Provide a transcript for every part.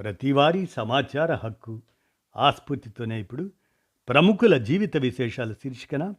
ప్రతివారీ సమాచార హక్కు ఆస్ఫూర్తితోనే ఇప్పుడు ప్రముఖుల జీవిత విశేషాల శీర్షికన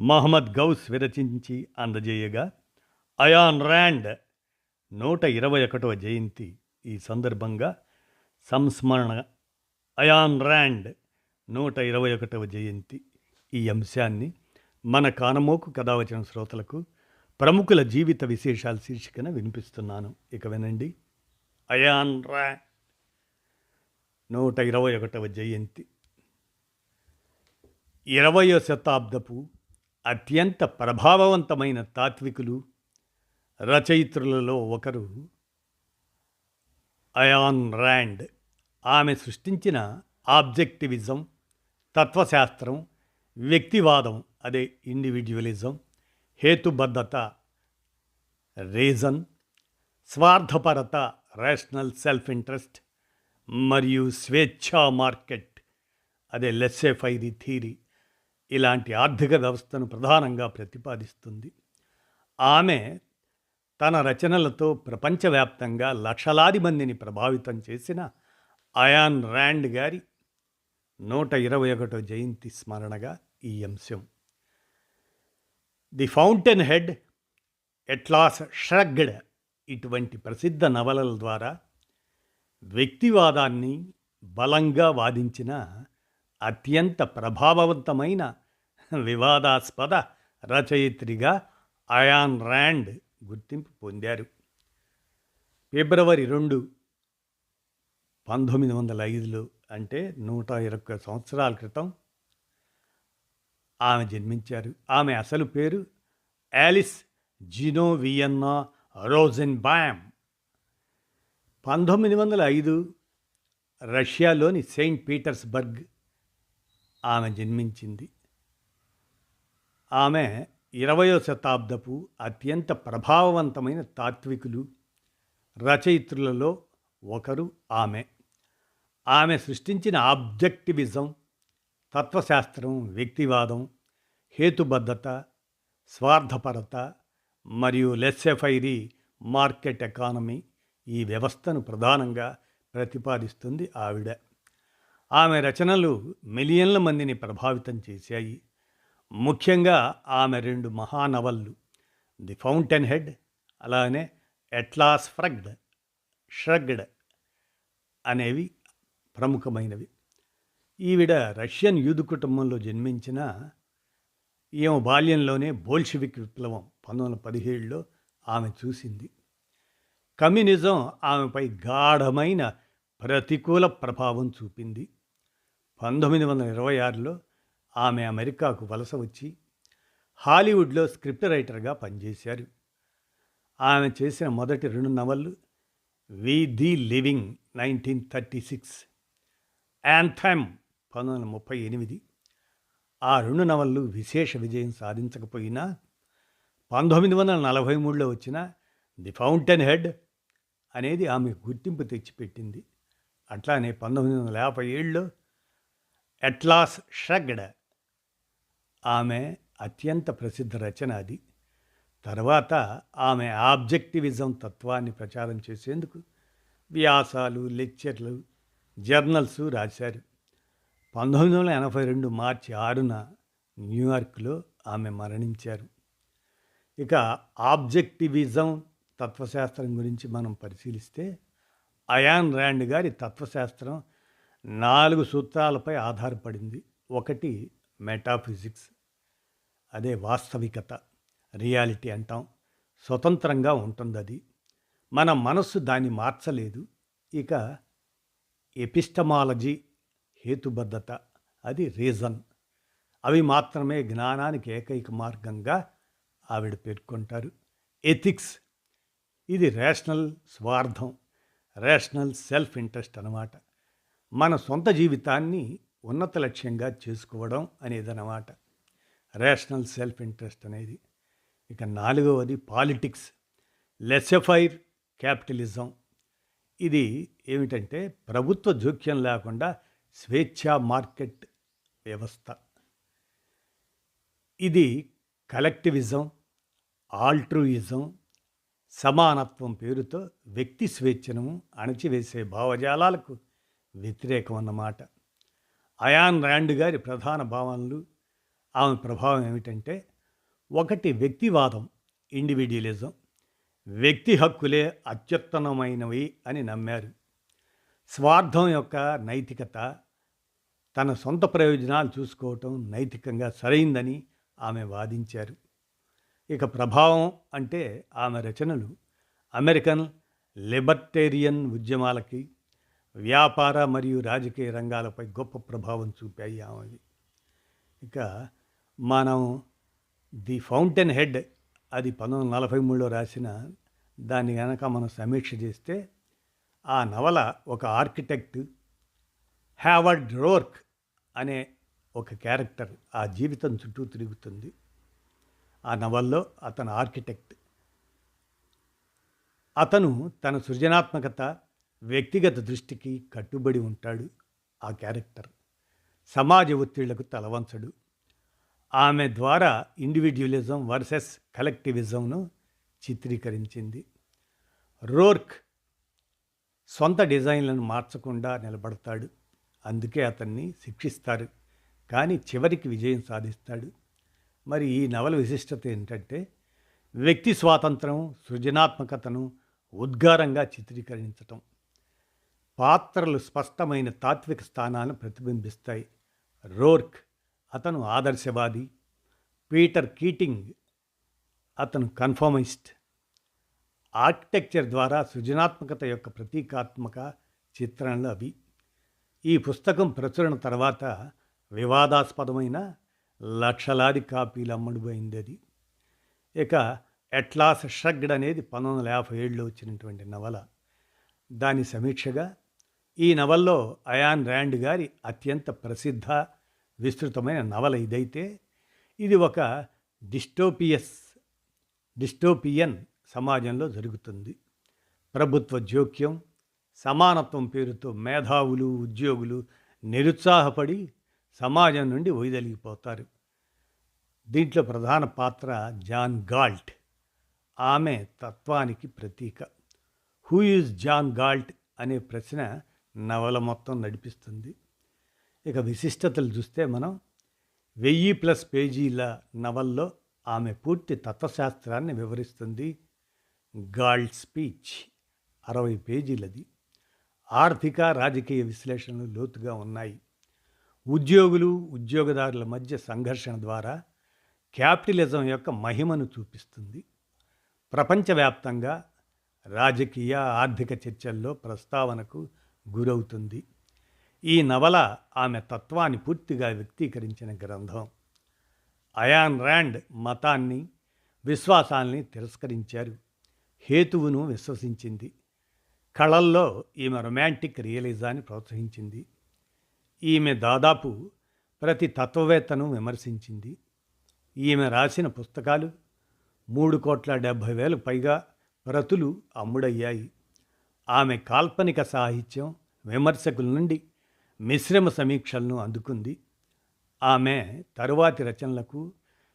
మహమ్మద్ గౌస్ విరచించి అందజేయగా అయాన్ ర్యాండ్ నూట ఇరవై ఒకటవ జయంతి ఈ సందర్భంగా సంస్మరణ అయాన్ ర్యాండ్ నూట ఇరవై ఒకటవ జయంతి ఈ అంశాన్ని మన కానమోకు కథావచన శ్రోతలకు ప్రముఖుల జీవిత విశేషాల శీర్షికన వినిపిస్తున్నాను. ఇక వినండి. అయాన్ ర్యాండ్ నూట ఇరవై ఒకటవ జయంతి. ఇరవయో శతాబ్దపు అత్యంత ప్రభావవంతమైన తాత్వికులు రచయిత్రులలో ఒకరు అయాన్ ర్యాండ్. ఆమె సృష్టించిన ఆబ్జెక్టివిజం తత్వశాస్త్రం వ్యక్తివాదం అదే ఇండివిజువలిజం హేతుబద్ధత రీజన్ స్వార్థపరత రేషనల్ సెల్ఫ్ ఇంట్రెస్ట్ మరియు స్వేచ్ఛా మార్కెట్. అదే లెస్సేఫై ఫైరీ థీరీ. ఇలాంటి ఆర్థిక వ్యవస్థను ప్రధానంగా ప్రతిపాదిస్తుంది. ఆమె తన రచనలతో ప్రపంచవ్యాప్తంగా లక్షలాది మందిని ప్రభావితం చేసిన అయాన్ ర్యాండ్ గారి నూట ఇరవై ఒకటో జయంతి స్మరణగా ఈ అంశం. The fountain head Atlas Shrugged ఇటువంటి ప్రసిద్ధ నవలల ద్వారా వ్యక్తివాదాన్ని బలంగా వాదించిన అత్యంత ప్రభావవంతమైన వివాదాస్పద రచయిత్రిగా అయాన్ ర్యాండ్ గుర్తింపు పొందారు. ఫిబ్రవరి రెండు పంతొమ్మిది వందల ఐదులో అంటే నూట ఇరవై సంవత్సరాల క్రితం ఆమె జన్మించారు. ఆమె అసలు పేరు యాలిస్ జినోవియన్నా రోజెన్ బామ్ పంతొమ్మిది వందల ఐదు రష్యాలోని సెయింట్ పీటర్స్బర్గ్ ఆమె జన్మించింది. ఆమె ఇరవయో శతాబ్దపు అత్యంత ప్రభావవంతమైన తాత్వికులు రచయిత్రులలో ఒకరు ఆమె. ఆమె సృష్టించిన ఆబ్జెక్టివిజం తత్వశాస్త్రం వ్యక్తివాదం హేతుబద్ధత స్వార్థపరత మరియు లెస్సెఫైరీ మార్కెట్ ఎకానమీ ఈ వ్యవస్థను ప్రధానంగా ప్రతిపాదిస్తుంది ఆవిడ. ఆమె రచనలు మిలియన్ల మందిని ప్రభావితం చేశాయి. ముఖ్యంగా ఆమె రెండు మహానవళ్ళు ది ఫౌంటైన్ హెడ్ అలానే ఎట్లాస్ ఫ్రగ్డ్ ష్రగ్డ్ అనేవి ప్రముఖమైనవి. ఈవిడ రష్యన్ యూదు కుటుంబంలో జన్మించిన ఈమె బాల్యంలోనే బోల్షివిక్ విప్లవం పంతొమ్మిది వందల పదిహేడులో ఆమె చూసింది. కమ్యూనిజం ఆమెపై గాఢమైన ప్రతికూల ప్రభావం చూపింది. పంతొమ్మిది వందల ఇరవై ఆరులో ఆమె అమెరికాకు వలస వచ్చి హాలీవుడ్లో స్క్రిప్ట్ రైటర్గా పనిచేశారు. ఆమె చేసిన మొదటి రెండు నవళ్ళు we the living nineteen thirty six anthem పంతొమ్మిది వందల ముప్పై ఎనిమిది ఆ రెండు నవళ్ళు విశేష విజయం సాధించకపోయినా పంతొమ్మిది వందల నలభై మూడులో వచ్చిన ది ఫౌంటైన్ హెడ్ అనేది ఆమె గుర్తింపు తెచ్చిపెట్టింది. అట్లానే పంతొమ్మిది వందల యాభై ఏడులో ఎట్లాస్ షగ్డ ఆమె అత్యంత ప్రసిద్ధ రచన అది. తర్వాత ఆమె ఆబ్జెక్టివిజం తత్వాన్ని ప్రచారం చేసేందుకు వ్యాసాలు లెక్చర్లు జర్నల్స్ రాశారు. పంతొమ్మిది వందల ఎనభై రెండు మార్చి ఆరున న్యూయార్క్లో ఆమె మరణించారు. ఇక ఆబ్జెక్టివిజం తత్వశాస్త్రం గురించి మనం పరిశీలిస్తే అయాన్ ర్యాండ్ గారి తత్వశాస్త్రం నాలుగు సూత్రాలపై ఆధారపడింది. ఒకటి మెటాఫిజిక్స్ అదే వాస్తవికత రియాలిటీ అంటాం. స్వతంత్రంగా ఉంటుంది అది మన మనస్సు దాన్ని మార్చలేదు. ఇక ఎపిస్టమాలజీ హేతుబద్ధత అది రీజన్. అవి మాత్రమే జ్ఞానానికి ఏకైక మార్గంగా ఆవిడ పేర్కొంటారు. ఎథిక్స్ ఇది రేషనల్ స్వార్థం రేషనల్ సెల్ఫ్ ఇంట్రెస్ట్ అన్నమాట. మన సొంత జీవితాన్ని ఉన్నత లక్ష్యంగా చేసుకోవడం అనేదన్నమాట. రేషనల్ సెల్ఫ్ ఇంట్రెస్ట్ అనేది. ఇక నాలుగవది పాలిటిక్స్ లెసెఫైర్ క్యాపిటలిజం ఇది ఏమిటంటే ప్రభుత్వ జోక్యం లేకుండా స్వేచ్ఛా మార్కెట్ వ్యవస్థ. ఇది కలెక్టివిజం ఆల్ట్రూయిజం సమానత్వం పేరుతో వ్యక్తి స్వేచ్ఛను అణచివేసే భావజాలాలకు వ్యతిరేకం అన్నమాట అయాన్ ర్యాండ్ గారి ప్రధాన భావనలు ఆమె ప్రభావం ఏమిటంటే ఒకటి వ్యక్తివాదం ఇండివిడ్యువలిజం వ్యక్తి హక్కులే అత్యుత్తమమైనవి అని నమ్మారు. స్వార్థం యొక్క నైతికత తన సొంత ప్రయోజనాలు చూసుకోవటం నైతికంగా సరైందని ఆమె వాదించారు. ఇక ప్రభావం అంటే ఆమె రచనలు అమెరికన్ లిబర్టేరియన్ ఉద్యమాలకి వ్యాపార మరియు రాజకీయ రంగాలపై గొప్ప ప్రభావం చూపాయి ఆమెవి ఇక మనం ది ఫౌంటైన్ హెడ్ అది పంతొమ్మిది వందల నలభై మూడులో రాసిన దాన్ని కనుక మనం సమీక్ష చేస్తే ఆ నవల ఒక ఆర్కిటెక్ట్ హ్యావర్డ్ రోర్క్ అనే ఒక క్యారెక్టర్ ఆ జీవితం చుట్టూ తిరుగుతుంది. ఆ నవల్లో అతను ఆర్కిటెక్ట్. అతను తన సృజనాత్మకత వ్యక్తిగత దృష్టికి కట్టుబడి ఉంటాడు ఆ క్యారెక్టర్. సమాజ ఒత్తిళ్ళకు తలవంచడు. ఆమె ద్వారా ఇండివిడ్యువలిజం వర్సెస్ కలెక్టివిజంను చిత్రీకరించింది. రోర్క్ సొంత డిజైన్లను మార్చకుండా నిలబడతాడు. అందుకే అతన్ని శిక్షిస్తారు. కానీ చివరికి విజయం సాధిస్తాడు. మరి ఈ నవల విశిష్టత ఏంటంటే వ్యక్తి స్వాతంత్రం సృజనాత్మకతను ఉద్గారంగా చిత్రీకరించటం. పాత్రలు స్పష్టమైన తాత్విక స్థానాలను ప్రతిబింబిస్తాయి. రోర్క్ అతను ఆదర్శవాది పీటర్ కీటింగ్ అతను కన్ఫర్మిస్ట్. ఆర్కిటెక్చర్ ద్వారా సృజనాత్మకత యొక్క ప్రతీకాత్మక చిత్రణలు అవి. ఈ పుస్తకం ప్రచురణ తర్వాత వివాదాస్పదమైన లక్షలాది కాపీలు అమ్మడిపోయింది అది. ఇక ఎట్లాస్ షగ్డ్ అనేది పంతొమ్మిది వందల యాభై ఏడులో వచ్చినటువంటి నవల. దాని సమీక్షగా ఈ నవల్లో అయాన్ ర్యాండ్ గారి అత్యంత ప్రసిద్ధ విస్తృతమైన నవల ఇదైతే ఇది ఒక డిస్టోపియస్ డిస్టోపియన్ సమాజంలో జరుగుతుంది. ప్రభుత్వ జోక్యం సమానత్వం పేరుతో మేధావులు ఉద్యోగులు నిరుత్సాహపడి సమాజం నుండి వైదొలిగిపోతారు దీంట్లో ప్రధాన పాత్ర జాన్ గాల్ట్. ఆమె తత్వానికి ప్రతీక. హూ ఈజ్ జాన్ గాల్ట్ అనే ప్రశ్న నవల మొత్తం నడిపిస్తుంది. ఇక విశిష్టతలు చూస్తే మనం వెయ్యి ప్లస్ పేజీల నవల్లో ఆమె పూర్తి తత్వశాస్త్రాన్ని వివరిస్తుంది. గాల్డ్ స్పీచ్ అరవై పేజీలది. ఆర్థిక రాజకీయ విశ్లేషణలు లోతుగా ఉన్నాయి. ఉద్యోగులు ఉద్యోగదారుల మధ్య సంఘర్షణ ద్వారా క్యాపిటలిజం యొక్క మహిమను చూపిస్తుంది. ప్రపంచవ్యాప్తంగా రాజకీయ ఆర్థిక చర్చల్లో ప్రస్తావనకు గురవుతుంది. ఈ నవల ఆమె తత్వాన్ని పూర్తిగా వ్యక్తీకరించిన గ్రంథం. అయాన్ ర్యాండ్ మతాన్ని విశ్వాసాల్ని తిరస్కరించారు. హేతువును విశ్వసించింది. కళల్లో ఈమె రొమాంటిక్ రియలిజాన్ని ప్రోత్సహించింది. ఈమె దాదాపు ప్రతి తత్వవేత్తను విమర్శించింది. ఈమె రాసిన పుస్తకాలు మూడు కోట్ల డెబ్భై వేలు పైగా ప్రతులు అమ్ముడయ్యాయి. ఆమె కాల్పనిక సాహిత్యం విమర్శకుల నుండి మిశ్రమ సమీక్షలను అందుకుంది. ఆమె తరువాతి రచనలకు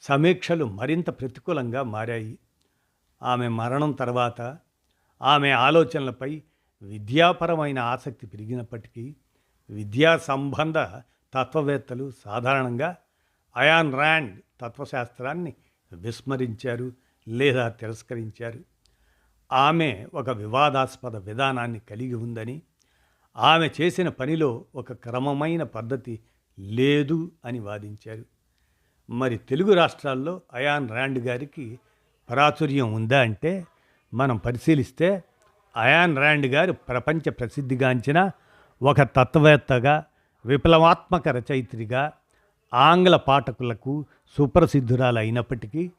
సమీక్షలు మరింత ప్రతికూలంగా మారాయి. ఆమె మరణం తర్వాత ఆమె ఆలోచనలపై విద్యాపరమైన ఆసక్తి పెరిగినప్పటికీ విద్యా సంబంధ తత్వవేత్తలు సాధారణంగా అయాన్ ర్యాండ్ తత్వశాస్త్రాన్ని విస్మరించారు లేదా తిరస్కరించారు. ఆమె ఒక వివాదాస్పద విధానాన్ని కలిగి ఉందని ఆమె చేసిన పనిలో ఒక క్రమమైన పద్ధతి లేదు అని వాదించారు. మరి తెలుగు రాష్ట్రాల్లో అయాన్ ర్యాండ్ గారికి ప్రాచుర్యం ఉందా అంటే మనం పరిశీలిస్తే అయాన్ ర్యాండ్ గారు ప్రపంచ ప్రసిద్ధిగాంచిన ఒక తత్వవేత్తగా విప్లవాత్మక రచయిత్రిగా ఆంగ్ల పాఠకులకు సుప్రసిద్ధురాలు అయినప్పటికీ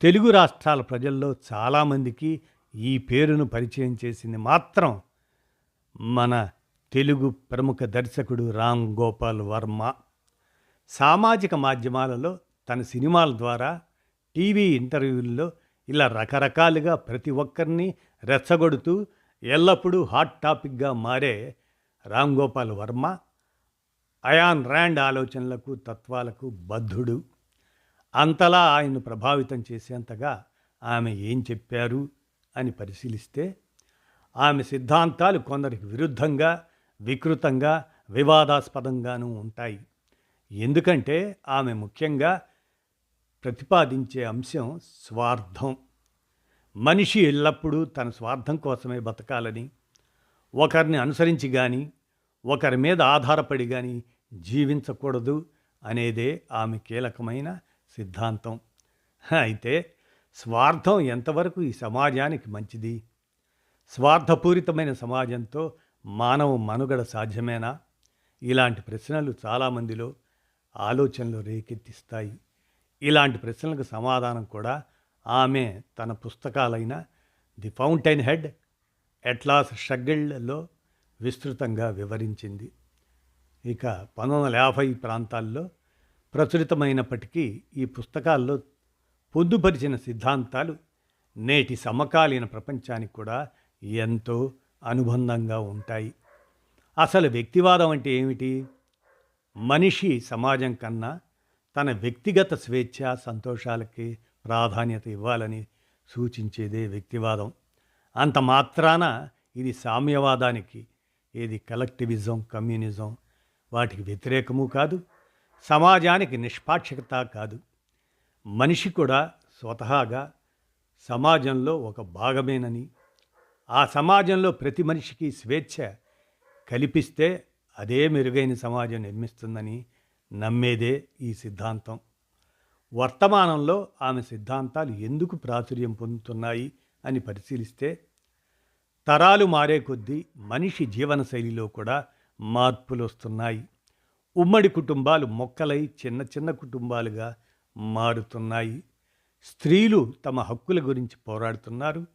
తెలుగు రాష్ట్రాల ప్రజల్లో చాలామందికి ఈ పేరును పరిచయం చేసింది మాత్రం మన తెలుగు ప్రముఖ దర్శకుడు రామ్ గోపాల్ వర్మ. సామాజిక మాధ్యమాలలో తన సినిమాల ద్వారా టీవీ ఇంటర్వ్యూల్లో ఇలా రకరకాలుగా ప్రతి ఒక్కరిని రెచ్చగొడుతూ ఎల్లప్పుడూ హాట్ టాపిక్గా మారే రామ్ గోపాల్ వర్మ అయాన్ ర్యాండ్ ఆలోచనలకు తత్వాలకు బద్ధుడు. అంతలా ఆయన్ను ప్రభావితం చేసేంతగా ఆమె ఏం చెప్పారు అని పరిశీలిస్తే ఆమె సిద్ధాంతాలు కొందరికి విరుద్ధంగా వికృతంగా వివాదాస్పదంగానూ ఉంటాయి. ఎందుకంటే ఆమె ముఖ్యంగా ప్రతిపాదించే అంశం స్వార్థం. మనిషి ఎల్లప్పుడూ తన స్వార్థం కోసమే బతకాలని ఒకరిని అనుసరించి కానీ ఒకరి మీద ఆధారపడి కానీ జీవించకూడదు అనేదే ఆమె కీలకమైన సిద్ధాంతం. అయితే స్వార్థం ఎంతవరకు ఈ సమాజానికి మంచిది? స్వార్థపూరితమైన సమాజంతో మానవ మనుగడ సాధ్యమేనా? ఇలాంటి ప్రశ్నలు చాలామందిలో ఆలోచనలు రేకెత్తిస్తాయి. ఇలాంటి ప్రశ్నలకు సమాధానం కూడా ఆమె తన పుస్తకాలైన ది ఫౌంటైన్ హెడ్ ఎట్లాస్ షగిళ్ళలో విస్తృతంగా వివరించింది. ఇక పంతొమ్మిది వందల యాభై ప్రాంతాల్లో ప్రచురితమైనప్పటికీ ఈ పుస్తకాల్లో పొందుపరిచిన సిద్ధాంతాలు నేటి సమకాలీన ప్రపంచానికి కూడా ఎంతో అనుబంధంగా ఉంటాయి. అసలు వ్యక్తివాదం అంటే ఏమిటి? మనిషి సమాజం కన్నా తన వ్యక్తిగత స్వేచ్ఛ సంతోషాలకి ప్రాధాన్యత ఇవ్వాలని సూచించేదే వ్యక్తివాదం. అంత మాత్రాన ఇది సామ్యవాదానికి ఏది కలెక్టివిజం కమ్యూనిజం? వాటికి వ్యతిరేకము కాదు సమాజానికి నిష్పాక్షికత కాదు. మనిషి కూడా స్వతహాగా సమాజంలో ఒక భాగమేనని ఆ సమాజంలో ప్రతి మనిషికి స్వేచ్ఛ కల్పిస్తే అదే మెరుగైన సమాజం నిర్మిస్తుందని నమ్మేదే ఈ సిద్ధాంతం. వర్తమానంలో ఆమె సిద్ధాంతాలు ఎందుకు ప్రాచుర్యం పొందుతున్నాయి అని పరిశీలిస్తే తరాలు మారే కొద్దీ మనిషి జీవనశైలిలో కూడా మార్పులు వస్తున్నాయి ఉమ్మడి కుటుంబాలు మొక్కలై చిన్న చిన్న కుటుంబాలుగా మారుతున్నాయి. స్త్రీలు తమ హక్కుల గురించి పోరాడుతున్నారు.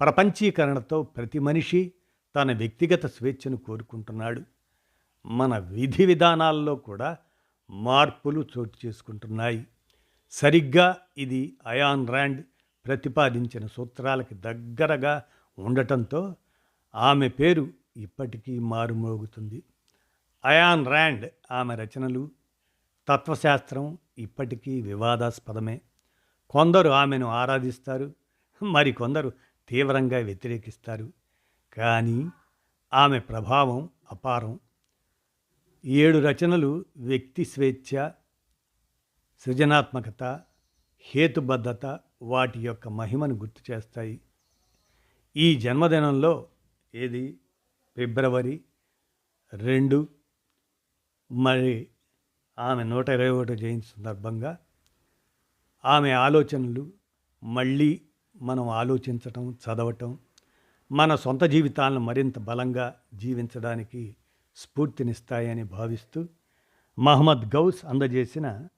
ప్రపంచీకరణతో ప్రతి మనిషి తన వ్యక్తిగత స్వేచ్ఛను కోరుకుంటున్నాడు. మన విధి విధానాల్లో కూడా మార్పులు చోటు చేసుకుంటున్నాయి. సరిగ్గా ఇది అయాన్ ర్యాండ్ ప్రతిపాదించిన సూత్రాలకి దగ్గరగా ఉండటంతో ఆమె పేరు ఇప్పటికీ మారుమోగుతుంది. అయాన్ ర్యాండ్ ఆమె రచనలు తత్వశాస్త్రం ఇప్పటికీ వివాదాస్పదమే. కొందరు ఆమెను ఆరాధిస్తారు మరికొందరు తీవ్రంగా వ్యతిరేకిస్తారు. కానీ ఆమె ప్రభావం అపారం. ఏడు రచనలు వ్యక్తి స్వేచ్ఛ సృజనాత్మకత హేతుబద్ధత వాటి యొక్క మహిమను గుర్తు చేస్తాయి. ఈ జన్మదినంలో ఏది? ఫిబ్రవరి రెండు. మరి ఆమె నూట ఇరవై ఒకటో జయంతి సందర్భంగా ఆమె ఆలోచనలు మళ్ళీ మనం ఆలోచించటం చదవటం మన సొంత జీవితాలను మరింత బలంగా జీవించడానికి స్ఫూర్తినిస్తాయని భావిస్తూ మహమ్మద్ గౌస్ అందజేసిన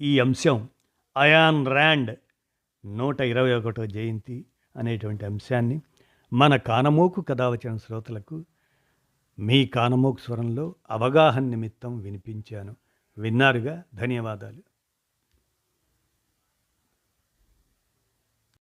ఈ అంశం అయాన్ ర్యాండ్ నూట ఇరవై ఒకటో జయంతి అనేటువంటి అంశాన్ని మన కానమోకు కథ వచ్చిన శ్రోతలకు మీ కానమోకు స్వరంలో అవగాహన నిమిత్తం వినిపించాను. విన్నారుగా? ధన్యవాదాలు.